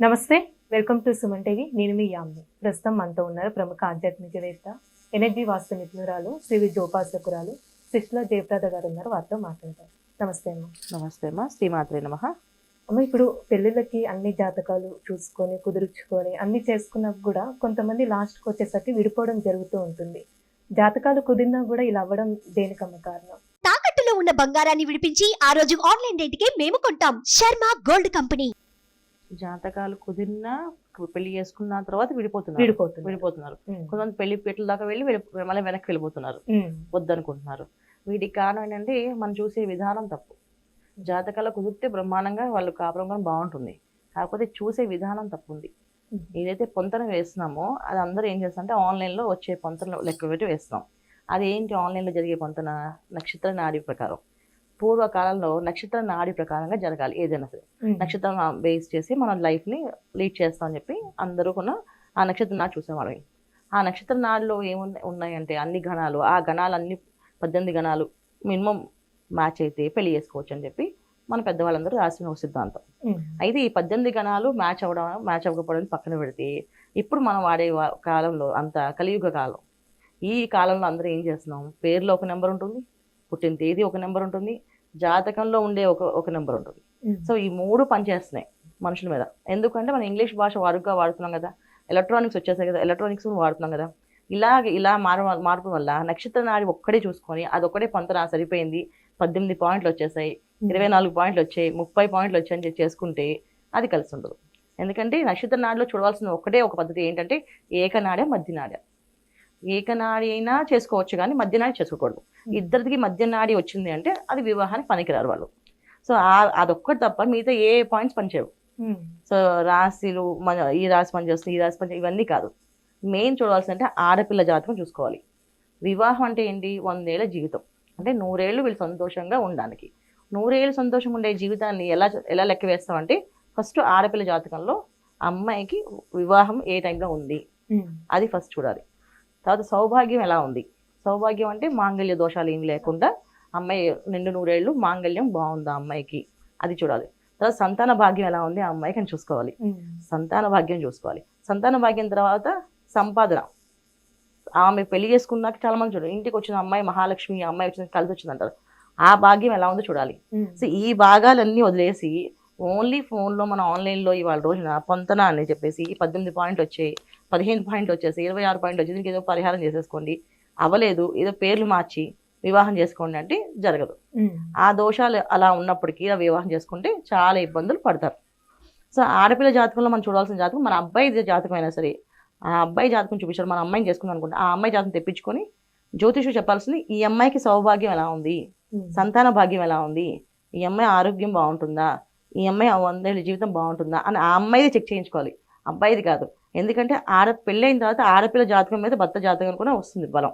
నమస్తే welcome to Suman TV. నేను మీ యామ్ని. ప్రస్తుతం మనతో ఉన్నారు ప్రముఖ ఆధ్యాత్మికవేత్త ఎనర్జీ వాస్తు నిపుణురాలు శ్రీ విద్యోపాసకురాలు శిష్ల జయప్రద గారు ఉన్నారు. వారితో మాట్లాడతారు నమస్తే అమ్మ. నమస్తే అమ్మా. శ్రీమాత్రే నమ. అమ్మ ఇప్పుడు పెళ్ళిళ్ళకి అన్ని జాతకాలు చూసుకొని కుదుర్చుకొని అన్ని చేసుకున్నా కూడా కొంతమంది లాస్ట్కి వచ్చేసరికి విడిపోవడం జరుగుతూ ఉంటుంది. జాతకాలు కుదిరినా కూడా ఇలా అవ్వడం దేనికమ్మ కారణం? తాకట్టులో ఉన్న బంగారాన్ని విడిపించి ఆ రోజు ఆన్లైన్ రేటుకే మేము కొంటాం. Sharma gold company. జాతకాలు కుదిరినా పెళ్ళి చేసుకున్న తర్వాత విడిపోతున్నారు. విడిపోతున్నారు. ఉమ్. కొంతమంది పెళ్ళి పీటల దాకా వెళ్ళి మళ్ళీ వెనక్కి వెళ్ళిపోతున్నారు. వద్దనుకుంటున్నారు. వీటికి కారణం ఏంటంటే మనం చూసే విధానం తప్పు. జాతకాలు కుదిరితే బ్రహ్మాండంగా వాళ్ళు కాపురం కానీ బాగుంటుంది. కాకపోతే చూసే విధానం తప్పు ఉంది. ఏదైతే పొంతన వేస్తున్నామో అది అందరూ ఏం చేస్తారంటే ఆన్లైన్లో వచ్చే పొంతన లెక్క పెట్టి వేస్తాం. అది ఏంటి ఆన్లైన్లో జరిగే పొంతన? నక్షత్ర నాడి ప్రకారం. పూర్వకాలంలో నక్షత్ర నాడి ప్రకారంగా జరగాలి ఏదైనా సరే. నక్షత్రం బేస్ చేసి మన లైఫ్ని లీడ్ చేస్తామని చెప్పి అందరూ కూడా ఆ నక్షత్ర నాడు చూసేవాళ్ళం. ఆ నక్షత్ర నాడులో ఏమున్నాయి ఉన్నాయంటే అన్ని గణాలు ఆ గణాలు అన్ని పద్దెనిమిది గణాలు మినిమం మ్యాచ్ అయితే పెళ్ళి చేసుకోవచ్చు అని చెప్పి మన పెద్దవాళ్ళందరూ రాసిన ఒక సిద్ధాంతం. అయితే ఈ పద్దెనిమిది గణాలు మ్యాచ్ అవ్వడం మ్యాచ్ అవ్వకపోవడం పక్కన పెడితే ఇప్పుడు మనం వాడే కాలంలో అంత కలియుగ కాలం. ఈ కాలంలో అందరూ ఏం చేస్తున్నాం? పేరులో ఒక నెంబర్ ఉంటుంది పుట్టిన తేదీ ఒక నెంబర్ ఉంటుంది జాతకంలో ఉండే ఒక ఒక నెంబర్ ఉంటుంది. సో ఈ మూడు పనిచేస్తున్నాయి మనుషుల మీద. ఎందుకంటే మనం ఇంగ్లీష్ భాష వాడుగా వాడుతున్నాం కదా. ఎలక్ట్రానిక్స్ వచ్చేసాయి కదా. ఎలక్ట్రానిక్స్ వాడుతున్నాం కదా. ఇలాగ ఇలా మార మార్పు వల్ల నక్షత్ర నాడి ఒక్కడే చూసుకొని అది ఒక్కడే పంతన సరిపోయింది. పద్దెనిమిది పాయింట్లు వచ్చేసాయి. ఇరవై నాలుగు పాయింట్లు వచ్చాయి. ముప్పై పాయింట్లు వచ్చాయని చేసుకుంటే అది కలిసి ఉండదు. ఎందుకంటే నక్షత్ర నాడిలో చూడవలసిన ఒకటే ఒక పద్ధతి ఏంటంటే ఏకనాడే మధ్యనాడే. ఏకనాడి అయినా చేసుకోవచ్చు కానీ మధ్యనాడి చేసుకోకూడదు. ఇద్దరికి మధ్యనాడి వచ్చింది అంటే అది వివాహానికి పనికిరారు వాళ్ళు. సో అదొక్కటి తప్ప మిగతా ఏ పాయింట్స్ పనిచేయవు. సో రాశిలు మన ఈ రాశి పని చేస్తుంది ఈ రాశి పని ఇవన్నీ కాదు. మెయిన్ చూడాల్సింది అంటే ఆడపిల్ల జాతకం చూసుకోవాలి. వివాహం అంటే ఏంటి? వందేళ్ళ జీవితం. అంటే నూరేళ్ళు వీళ్ళు సంతోషంగా ఉండడానికి. నూరేళ్ళు సంతోషంగా ఉండే జీవితాన్ని ఎలా ఎలా లెక్క వేస్తామంటే ఫస్ట్ ఆడపిల్ల జాతకంలో అమ్మాయికి వివాహం ఏ టైంలో ఉంది. అది ఫస్ట్ చూడాలి. తర్వాత సౌభాగ్యం ఎలా ఉంది? సౌభాగ్యం అంటే మాంగళ్య దోషాలు ఏమి లేకుండా అమ్మాయి నిండు నూరేళ్ళు మాంగళ్యం బాగుందా అమ్మాయికి. అది చూడాలి. తర్వాత సంతాన భాగ్యం ఎలా ఉంది ఆ అమ్మాయికి అని చూసుకోవాలి. సంతాన భాగ్యం చూసుకోవాలి. సంతాన భాగ్యం తర్వాత సంపాదన. ఆమె పెళ్ళి చేసుకున్నాక చాలా మంది చూడాలి ఇంటికి వచ్చిన అమ్మాయి మహాలక్ష్మి అమ్మాయి వచ్చిన కలిసి వచ్చింది అంటారు. ఆ భాగ్యం ఎలా ఉందో చూడాలి. సో ఈ భాగాలన్నీ వదిలేసి ఓన్లీ ఫోన్లో మన ఆన్లైన్లో ఇవాళ రోజున పొంతన అని చెప్పేసి పద్దెనిమిది పాయింట్లు వచ్చాయి. పదిహేను పాయింట్లు వచ్చేసి ఇరవై ఆరు పాయింట్లు వచ్చేసి దీనికి ఏదో పరిహారం చేసేసుకోండి. అవ్వలేదు ఏదో పేర్లు మార్చి వివాహం చేసుకోండి అంటే జరగదు. ఆ దోషాలు అలా ఉన్నప్పటికీ ఆ వివాహం చేసుకుంటే చాలా ఇబ్బందులు పడతారు. సో ఆడపిల్ల జాతకంలో మనం చూడాల్సిన జాతకం మన అబ్బాయి జాతకం అయినా సరే ఆ అబ్బాయి జాతకం చూపించారు మన అమ్మాయిని చేసుకుందాం అనుకుంటే ఆ అమ్మాయి జాతకం తెప్పించుకొని జ్యోతిషు చెప్పాల్సింది ఈ అమ్మాయికి సౌభాగ్యం ఎలా ఉంది. సంతాన భాగ్యం ఎలా ఉంది? ఈ అమ్మాయి ఆరోగ్యం బాగుంటుందా? ఈ అమ్మాయి ఆ వందేళ్ళ జీవితం బాగుంటుందా? అని ఆ అమ్మాయిది చెక్ చేయించుకోవాలి. అబ్బాయిది కాదు. ఎందుకంటే ఆడ పెళ్ళైన తర్వాత ఆడపిల్ల జాతకం మీద భర్త జాతకం కూడా వస్తుంది బలం.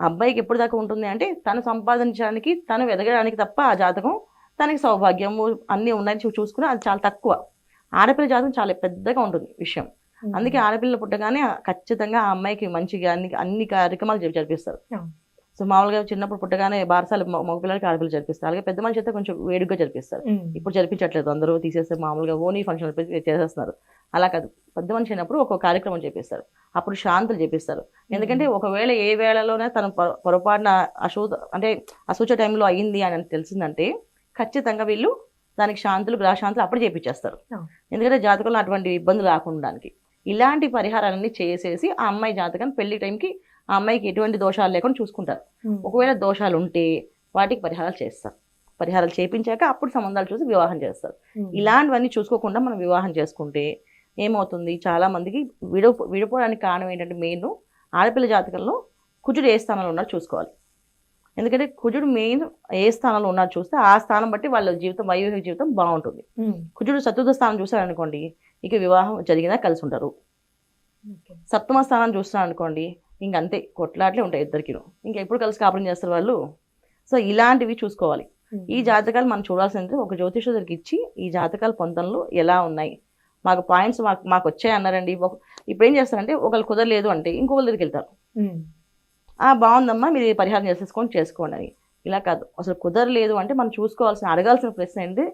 అబ్బాయికి ఎప్పుడు దాకా ఉంటుంది అంటే తను సంపాదించడానికి తను ఎదగడానికి తప్ప ఆ జాతకం తనకి సౌభాగ్యము అన్నీ ఉన్నాయని చూసుకుని అది చాలా తక్కువ. ఆడపిల్ల జాతకం చాలా పెద్దగా ఉంటుంది విషయం. అందుకే ఆడపిల్ల పుట్టగానే ఖచ్చితంగా ఆ అమ్మాయికి మంచిగా అన్ని అన్ని కార్యక్రమాలు జరిపి- జరిపిస్తారు. సో మామూలుగా చిన్నప్పుడు పుట్టగానే బారసాలు మగ మగపిల్లలకి ఆడపిల్ల జరిపిస్తారు. అలాగే పెద్ద మనిషి అయితే కొంచెం వేడుగ్గా జరిపిస్తారు. ఇప్పుడు జరిపించట్లేదు. అందరూ తీసేస్తే మామూలుగా ఓనీ ఫంక్షన్ చేసేస్తున్నారు. అలా కాదు. పెద్ద మనిషి అయినప్పుడు ఒక కార్యక్రమం చేపిస్తారు. అప్పుడు శాంతులు చేపిస్తారు. ఎందుకంటే ఒకవేళ ఏ వేళలోనే తను పొరపాటున అశూ అంటే అసూచ టైంలో అయ్యింది అని తెలిసిందంటే ఖచ్చితంగా వీళ్ళు దానికి శాంతులు గ్రహశాంతులు అప్పుడు చేపించేస్తారు. ఎందుకంటే జాతకంలో అటువంటి ఇబ్బందులు రాకుండానికి. ఇలాంటి పరిహారాలన్నీ చేసేసి ఆ అమ్మాయి జాతకం పెళ్ళి టైంకి ఆ అమ్మాయికి ఎటువంటి దోషాలు లేకుండా చూసుకుంటారు. ఒకవేళ దోషాలు ఉంటే వాటికి పరిహారాలు చేస్తారు. పరిహారాలు చేపించాక అప్పుడు సంబంధాలు చూసి వివాహం చేస్తారు. ఇలాంటివన్నీ చూసుకోకుండా మనం వివాహం చేసుకుంటే ఏమవుతుంది? చాలా మందికి విడో విడిపోవడానికి కారణం ఏంటంటే మెయిన్ ఆడపిల్ల జాతకంలో కుజుడు ఏ స్థానంలో ఉన్నారో చూసుకోవాలి. ఎందుకంటే కుజుడు మెయిన్ ఏ స్థానంలో ఉన్నారో చూస్తే ఆ స్థానం బట్టి వాళ్ళ జీవితం వైవాహిక జీవితం బాగుంటుంది. కుజుడు చతుర్థ స్థానం చూసారనుకోండి ఇక వివాహం జరిగినా కలిసి ఉంటారు. సప్తమ స్థానం చూస్తున్నారు అనుకోండి ఇంక అంతే కొట్లాట్లే ఉంటాయి ఇద్దరికి ఇంకా ఎప్పుడు కలిసి కాపురం చేస్తారు వాళ్ళు? సో ఇలాంటివి చూసుకోవాలి. ఈ జాతకాలు మనం చూడాల్సింది ఒక జ్యోతిషుడికి ఇచ్చి ఈ జాతకాల పొందనలు ఎలా ఉన్నాయి? మాకు పాయింట్స్ మాకు మాకు వచ్చాయి అన్నారండి. ఇప్పుడు ఏం చేస్తారంటే ఒకళ్ళు కుదరలేదు అంటే ఇంకొకరి దగ్గరికి వెళ్తారు. బాగుందమ్మా మీరు పరిహారం చేసేసుకొని చేసుకోండి అని. ఇలా కాదు. అసలు కుదరలేదు అంటే మనం చూసుకోవాల్సిన అడగాల్సిన ప్రశ్న ఏంటి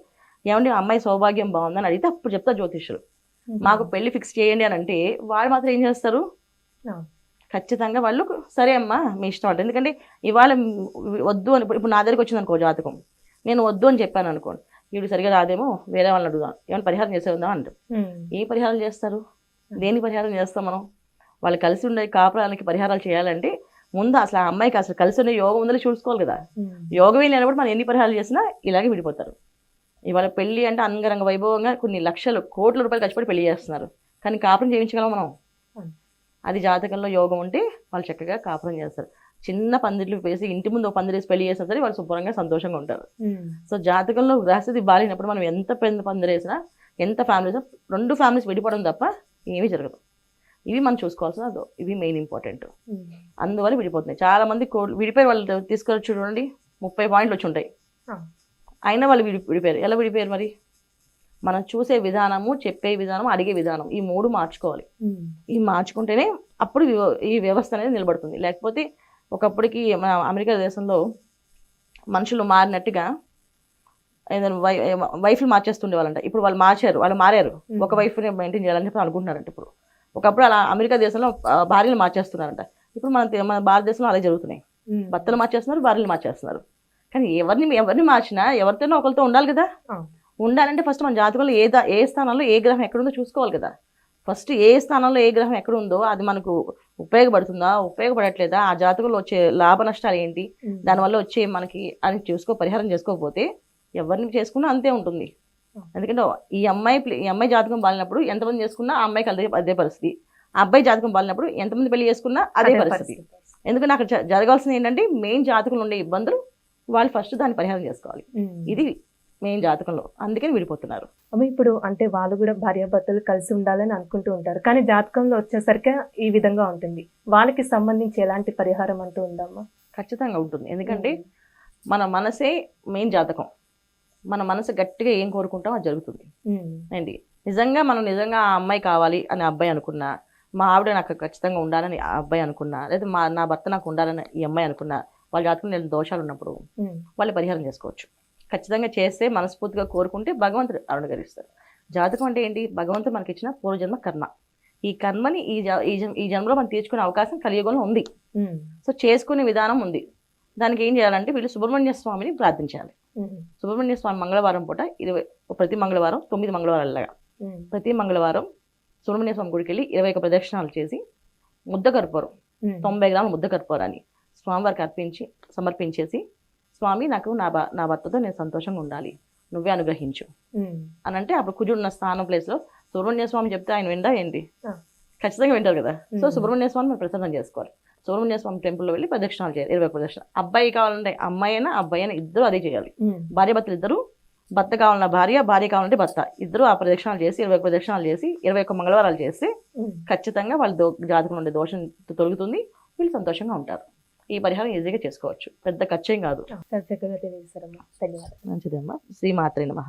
ఏమండి అమ్మాయి సౌభాగ్యం బాగుందని అడిగితే అప్పుడు చెప్తా జ్యోతిష్యులు. మాకు పెళ్ళి ఫిక్స్ చేయండి అని అంటే వాళ్ళు మాత్రం ఏం చేస్తారు. ఖచ్చితంగా వాళ్ళు సరే అమ్మా మీ ఇష్టం అంటే. ఎందుకంటే ఇవాళ వద్దు అని ఇప్పుడు నా దగ్గరికి వచ్చింది అనుకో జాతకం. నేను వద్దు అని చెప్పాను అనుకోండి. వీడు సరిగా రాదేమో వేరే వాళ్ళని అడుగుదాం. ఏమైనా పరిహారం చేసేద్దాం అంటారు. ఏ పరిహారం చేస్తారు? దేని పరిహారం చేస్తాం మనం? వాళ్ళు కలిసి ఉండే కాపురాలకి పరిహారాలు చేయాలంటే ముందు అసలు ఆ అమ్మాయికి అసలు కలిసి ఉండే యోగం ఉందని చూసుకోవాలి కదా. యోగమే లేనప్పుడు మనం ఎన్ని పరిహారాలు చేసినా ఇలాగే విడిపోతారు. ఇవాళ పెళ్ళి అంటే అంగరంగ వైభవంగా కొన్ని లక్షలు కోట్ల రూపాయలు ఖర్చుపడి పెళ్ళి చేస్తున్నారు. కానీ కాపురం చేయించగలం మనం. అది జాతకంలో యోగం ఉంటే వాళ్ళు చక్కగా కాపురం చేస్తారు. చిన్న పందిర్లు వేసి ఇంటి ముందు ఒక పందిరేసి పెళ్ళి చేసినా సరే వాళ్ళు శుభ్రంగా సంతోషంగా ఉంటారు. సో జాతకంలో గ్రహస్థితి బాలినప్పుడు మనం ఎంత పెద్ద పందిరేసినా ఎంత ఫ్యామిలీస్ రెండు ఫ్యామిలీస్ విడిపోవడం తప్ప ఏమీ జరగదు. ఇవి మనం చూసుకోవాల్సిన అదో ఇవి మెయిన్ ఇంపార్టెంట్. అందువల్ల విడిపోతున్నాయి. చాలా మంది విడిపోయి వాళ్ళు తీసుకొచ్చి చూడండి. ముప్పై పాయింట్లు వచ్చి ఉంటాయి. అయినా వాళ్ళు విడి విడిపోయారు. ఎలా విడిపోయారు మరి? మనం చూసే విధానము చెప్పే విధానం అడిగే విధానం ఈ మూడు మార్చుకోవాలి. ఈ మార్చుకుంటేనే అప్పుడు ఈ వ్యవస్థ అనేది నిలబడుతుంది. లేకపోతే ఒకప్పటికి మన అమెరికా దేశంలో మనుషులు మారినట్టుగా ఏదైనా వై వైఫ్లు మార్చేస్తుండే వాళ్ళంట ఇప్పుడు వాళ్ళు మార్చారు వాళ్ళు మారారు. ఒక వైఫ్ని మెయింటైన్ చేయాలని చెప్పి అనుకుంటున్నారంట ఇప్పుడు. ఒకప్పుడు అలా అమెరికా దేశంలో భార్యలు మార్చేస్తున్నారంట. ఇప్పుడు మన మన భారతదేశంలో అలా జరుగుతున్నాయి. భర్తలు మార్చేస్తున్నారు భార్యలు మార్చేస్తున్నారు. కానీ ఎవరిని ఎవరిని మార్చినా ఎవరితోనో ఒకరితో ఉండాలి కదా. ఉండాలంటే ఫస్ట్ మన జాతకంలో ఏ ఏ స్థానంలో ఏ గ్రహం ఎక్కడుందో చూసుకోవాలి కదా. ఫస్ట్ ఏ స్థానంలో ఏ గ్రహం ఎక్కడ ఉందో అది మనకు ఉపయోగపడుతుందా ఉపయోగపడట్లేదా ఆ జాతకంలో వచ్చే లాభ నష్టాలు ఏంటి. దానివల్ల వచ్చే మనకి అని చూసుకో పరిహారం చేసుకోకపోతే ఎవరిని చేసుకున్నా అంతే ఉంటుంది. ఎందుకంటే ఈ అమ్మాయి ఈ అమ్మాయి జాతకం బాలినప్పుడు ఎంతమంది చేసుకున్నా ఆ అమ్మాయికి అదే అదే పరిస్థితి. ఆ అబ్బాయి జాతకం బాలినప్పుడు ఎంతమంది పెళ్ళి చేసుకున్నా అదే పరిస్థితి. ఎందుకంటే అక్కడ జరగాల్సింది ఏంటంటే మెయిన్ జాతకంలో ఉండే ఇబ్బందులు వాళ్ళు ఫస్ట్ దాన్ని పరిహారం చేసుకోవాలి. ఇది మెయిన్ జాతకంలో. అందుకని విడిపోతున్నారు. అమ్మ ఇప్పుడు అంటే వాళ్ళు కూడా భార్యాభర్తలు కలిసి ఉండాలని అనుకుంటూ ఉంటారు. కానీ జాతకంలో వచ్చేసరికి ఈ విధంగా ఉంటుంది. వాళ్ళకి సంబంధించి ఎలాంటి పరిహారం అంటూ ఉందమ్మా ఖచ్చితంగా ఉంటుంది. ఎందుకంటే మన మనసే మెయిన్ జాతకం. మన మనసు గట్టిగా ఏం కోరుకుంటాం అది జరుగుతుంది. ఏంటి? నిజంగా మనం నిజంగా ఆ అమ్మాయి కావాలి అని అబ్బాయి అనుకున్నా మా ఆవిడ నాకు ఖచ్చితంగా ఉండాలని ఆ అబ్బాయి అనుకున్నా లేదా మా నా భర్త నాకు ఉండాలని ఈ అమ్మాయి అనుకున్నా వాళ్ళ జాతకం నేను దోషాలు ఉన్నప్పుడు. వాళ్ళు పరిహారం చేసుకోవచ్చు. ఖచ్చితంగా చేస్తే మనస్ఫూర్తిగా కోరుకుంటే భగవంతుడు అనుగరిస్తారు జాతకం అంటే ఏంటి భగవంతుడు మనకి ఇచ్చిన పూర్వజన్మ కర్మ ఈ కర్మని ఈ ఈ జన్- ఈ జన్మలో మనం తీర్చుకునే అవకాశం కలియుగంలో ఉంది. సో చేసుకునే విధానం ఉంది దానికి ఏం చేయాలంటే వీళ్ళు సుబ్రహ్మణ్య స్వామిని ప్రార్థించాలి. సుబ్రహ్మణ్య స్వామి మంగళవారం పూట ఇరవై ప్రతి మంగళవారం తొమ్మిది మంగళవారాలుగా ఉమ్. ప్రతి మంగళవారం సుబ్రహ్మణ్య స్వామి గుడికి వెళ్ళి ఇరవై ఒక ప్రదక్షిణాలు చేసి ముద్ద కర్పూరం. తొంభై గ్రాముల ముద్ద కర్పూరాన్ని స్వామివారికి అర్పించి సమర్పించేసి స్వామి నాకు నా నా భర్తతో నేను సంతోషంగా ఉండాలి. నువ్వే అనుగ్రహించు. అని అంటే అప్పుడు కుజుడు ఉన్న స్థానం ప్లేస్లో సుబ్రహ్మణ్య స్వామి చెప్తే ఆయన విందా ఏంటి. ఖచ్చితంగా వింటారు కదా. సో. సుబ్రహ్మణ్య స్వామి మనం ప్రసన్నం చేసుకోవాలి. సుబ్రహ్మణ్య స్వామి టెంపుల్లో వెళ్ళి ప్రదక్షిణాలు చేయాలి. ఇరవై ప్రదక్షిణ. అబ్బాయి కావాలంటే అమ్మాయి అయినా అబ్బాయి అయినా ఇద్దరు అదే చేయాలి. భార్య భర్తలు ఇద్దరు భర్త కావాలన్న భార్య భార్య కావాలంటే భర్త. ఇద్దరు ఆ ప్రదక్షిణాలు చేసి ఇరవై ప్రదక్షిణాలు చేసి ఇరవై ఒక్క మంగళవారాలు చేస్తే. ఖచ్చితంగా వాళ్ళ దో జాతకం ఉండే దోషం తొలగుతుంది. వీళ్ళు సంతోషంగా ఉంటారు. ఈ పరిహారం ఈజీగా చేసుకోవచ్చు. పెద్ద ఖర్చేం కాదు. చాలా చక్కగా తెలియజేశారమ్మా ధన్యవాదాలు. మంచిదమ్మా. శ్రీమాత్రే నమః.